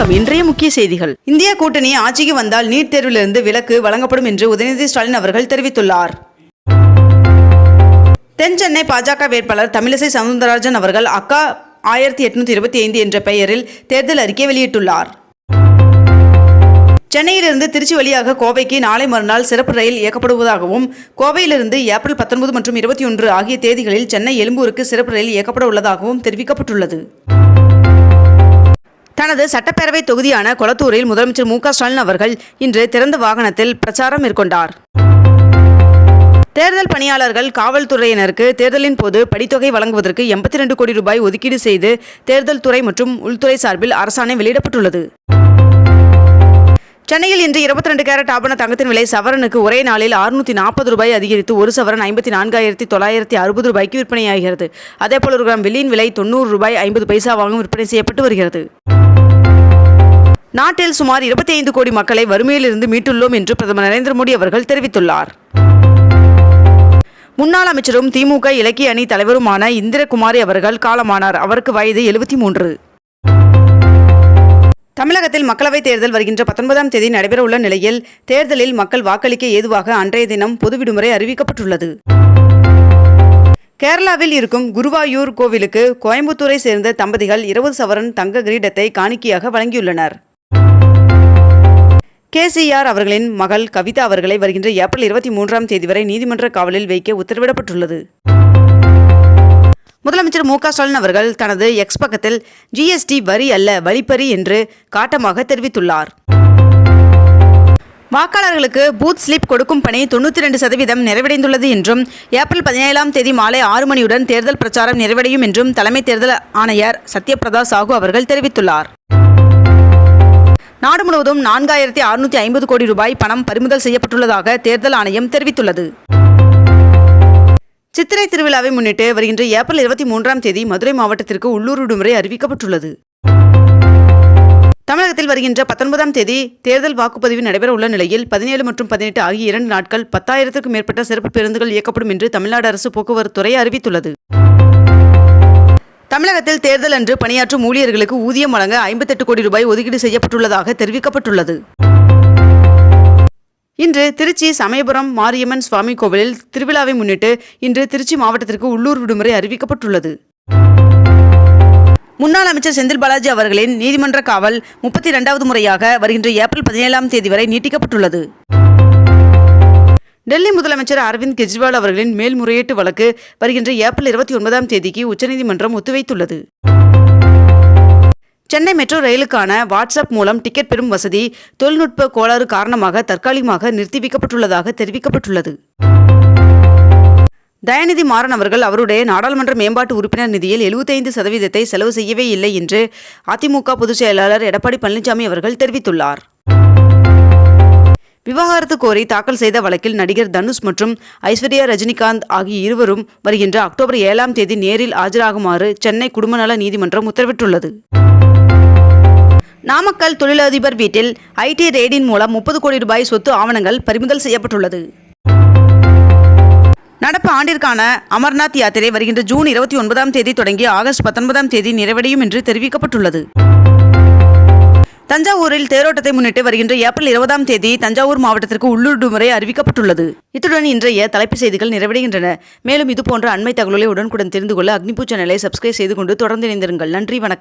வணக்கம். இன்றைய முக்கிய செய்திகள். இந்திய கூட்டணி ஆட்சிக்கு வந்தால் நீட் தேர்விலிருந்து விலக்கு வழங்கப்படும் என்று உதயநிதி ஸ்டாலின் அவர்கள் தெரிவித்துள்ளார். தென் சென்னை பாஜக வேட்பாளர் தமிழிசை சவுந்தரராஜன் அவர்கள் அக்கா ஆயிரத்தி எட்நூத்தி இருபத்தி ஐந்து என்ற பெயரில் தேர்தல் அறிக்கை வெளியிட்டுள்ளார். சென்னையிலிருந்து திருச்சி வழியாக கோவைக்கு நாளை மறுநாள் சிறப்பு ரயில் இயக்கப்படுவதாகவும் கோவையிலிருந்து ஏப்ரல் பத்தொன்பது மற்றும் இருபத்தி ஒன்று ஆகிய தேதிகளில் சென்னை எழும்பூருக்கு சிறப்பு ரயில் இயக்கப்பட உள்ளதாகவும் தெரிவிக்கப்பட்டுள்ளது. தனது சட்டப்பேரவை தொகுதியான கொளத்தூரில் முதலமைச்சர் மு ஸ்டாலின் அவர்கள் இன்று திறந்த வாகனத்தில் பிரச்சாரம் மேற்கொண்டார். தேர்தல் பணியாளர்கள் காவல்துறையினருக்கு தேர்தலின் போது படித்தொகை வழங்குவதற்கு எண்பத்தி ரெண்டு கோடி ரூபாய் ஒதுக்கீடு செய்து தேர்தல் துறை மற்றும் உள்துறை சார்பில் அரசாணை வெளியிடப்பட்டுள்ளது. சென்னையில் இன்று இருபத்தி ரெண்டு கேரட் ஆபண தங்கத்தின் விலை சவரனுக்கு ஒரே நாளில் அறுநூத்தி நாற்பது ரூபாய் அதிகரித்து ஒரு சவரன் ஐம்பத்தி நான்காயிரத்தி தொள்ளாயிரத்தி அறுபது ரூபாய்க்கு விற்பனையாகிறது. அதேபோல் ஒரு கிராம் வெள்ளியின் விலை தொண்ணூறு ரூபாய் ஐம்பது பைசாவாகவும் விற்பனை செய்யப்பட்டு வருகிறது. நாட்டில் சுமார் இருபத்தி ஐந்து கோடி மக்களை வறுமையிலிருந்து மீட்டுள்ளோம் என்று பிரதமர் நரேந்திர மோடி அவர்கள் தெரிவித்துள்ளார். முன்னாள் அமைச்சரும் திமுக இலக்கிய அணி தலைவருமான இந்திரகுமாரி அவர்கள் காலமானார். அவருக்கு வயது எழுபத்தி மூன்று. தமிழகத்தில் மக்களவைத் தேர்தல் வருகின்ற பத்தொன்பதாம் தேதி நடைபெறவுள்ள நிலையில் தேர்தலில் மக்கள் வாக்களிக்க ஏதுவாக அன்றைய தினம் பொது விடுமுறை அறிவிக்கப்பட்டுள்ளது. கேரளாவில் இருக்கும் குருவாயூர் கோவிலுக்கு கோயம்புத்தூரை சேர்ந்த தம்பதிகள் இருபது சவரன் தங்க கிரீடத்தை காணிக்கையாக வழங்கியுள்ளனர். கேசிஆர் அவர்களின் மகள் கவிதா அவர்களை வருகின்ற ஏப்ரல் இருபத்தி மூன்றாம் தேதி வரை நீதிமன்ற காவலில் வைக்க உத்தரவிடப்பட்டுள்ளது. முதலமைச்சர் மு க ஸ்டாலின் அவர்கள் தனது எக்ஸ் பக்கத்தில் ஜிஎஸ்டி வரி அல்ல வழிப்பறி என்று காட்டமாக தெரிவித்துள்ளார். வாக்காளர்களுக்கு பூத் ஸ்லிப் கொடுக்கும் பணி தொண்ணூற்றி ரெண்டு சதவீதம் நிறைவடைந்துள்ளது என்றும் ஏப்ரல் பதினேழாம் தேதி மாலை ஆறு மணியுடன் தேர்தல் பிரச்சாரம் நிறைவடையும் என்றும் தலைமை தேர்தல் ஆணையர் சத்யபிரதா சாஹூ அவர்கள் தெரிவித்துள்ளார். நாடு முழுவதும் நான்காயிரத்தி அறுநூத்தி ஐம்பது கோடி ரூபாய் பணம் பறிமுதல் செய்யப்பட்டுள்ளதாக தேர்தல் ஆணையம் தெரிவித்துள்ளது. சித்திரை திருவிழாவை முன்னிட்டு வருகின்ற ஏப்ரல் இருபத்தி மூன்றாம் தேதி மதுரை மாவட்டத்திற்கு உள்ளூர் விடுமுறை அறிவிக்கப்பட்டுள்ளது. தமிழகத்தில் வருகின்ற பத்தொன்பதாம் தேதி தேர்தல் வாக்குப்பதிவு நடைபெற உள்ள நிலையில் பதினேழு மற்றும் பதினெட்டு ஆகிய இரண்டு நாட்கள் பத்தாயிரத்திற்கும் மேற்பட்ட சிறப்பு பேருந்துகள் இயக்கப்படும் என்று தமிழ்நாடு அரசு போக்குவரத்துறை அறிவித்துள்ளது. தமிழகத்தில் தேர்தல் அன்று பணியாற்றும் ஊழியர்களுக்கு ஊதியம் வழங்க ஐம்பத்தெட்டு கோடி ரூபாய் ஒதுக்கீடு செய்யப்பட்டுள்ளதாக தெரிவிக்கப்பட்டுள்ளது. இன்று திருச்சி சமயபுரம் மாரியம்மன் சுவாமி கோவிலில் திருவிழாவை முன்னிட்டு இன்று திருச்சி மாவட்டத்திற்கு உள்ளூர் விடுமுறை அறிவிக்கப்பட்டுள்ளது. முன்னாள் அமைச்சர் செந்தில் பாலாஜி அவர்களின் நீதிமன்ற காவல் முப்பத்தி இரண்டாவது முறையாக வருகின்ற ஏப்ரல் பதினேழாம் தேதி வரை நீட்டிக்கப்பட்டுள்ளது. டெல்லி முதலமைச்சர் அரவிந்த் கெஜ்ரிவால் அவர்களின் மேல்முறையீட்டு வழக்கு வருகின்ற ஏப்ரல் இருபத்தி ஒன்பதாம் தேதிக்கு உச்சநீதிமன்றம் ஒத்திவைத்துள்ளது. சென்னை மெட்ரோ ரயிலுக்கான வாட்ஸ்அப் மூலம் டிக்கெட் பெறும் வசதி தொழில்நுட்ப கோளாறு காரணமாக தற்காலிகமாக நிறுத்தி வைக்கப்பட்டுள்ளதாக தெரிவிக்கப்பட்டுள்ளது. தயாநிதி மாறன் அவர்கள் அவருடைய நாடாளுமன்ற மேம்பாட்டு உறுப்பினர் நிதியில் 75% சதவீதத்தை செலவு செய்யவே இல்லை என்று அதிமுக பொதுச் செயலாளர் எடப்பாடி பழனிசாமி அவர்கள் தெரிவித்துள்ளார். விவாகரத்து கோரி தாக்கல் செய்த வழக்கில் நடிகர் தனுஷ் மற்றும் ஐஸ்வர்யா ரஜினிகாந்த் ஆகிய இருவரும் வருகின்ற அக்டோபர் ஏழாம் தேதி நேரில் ஆஜராகுமாறு சென்னை குடும்பநல நீதிமன்றம் உத்தரவிட்டுள்ளது. நாமக்கல் தொழிலதிபர் வீட்டில் ஐடி ரெய்டின் மூலம் முப்பது கோடி ரூபாய் சொத்து ஆவணங்கள் பறிமுதல் செய்யப்பட்டுள்ளது. நடப்பு ஆண்டிற்கான அமர்நாத் யாத்திரை வருகின்ற ஜூன் இருபத்தி ஒன்பதாம் தேதி தொடங்கி ஆகஸ்ட் பத்தொன்பதாம் தேதி நிறைவடையும் என்று தெரிவிக்கப்பட்டுள்ளது. தஞ்சாவூரில் தேரோட்டத்தை முன்னிட்டு வருகின்ற ஏப்ரல் இருபதாம் தேதி தஞ்சாவூர் மாவட்டத்திற்கு உள்ளூர் விடுமுறை அறிவிக்கப்பட்டுள்ளது. இத்துடன் இன்றைய தலைப்புச் செய்திகள் நிறைவடைகின்றன. மேலும் இதுபோன்ற அண்மை தகவல்களை உடனுக்குடன் தெரிந்து கொள்ள அக்னிபூ சேனலை சப்ஸ்கிரைப் செய்து கொண்டு தொடர்ந்து இணைந்திருங்கள். நன்றி வணக்கம்.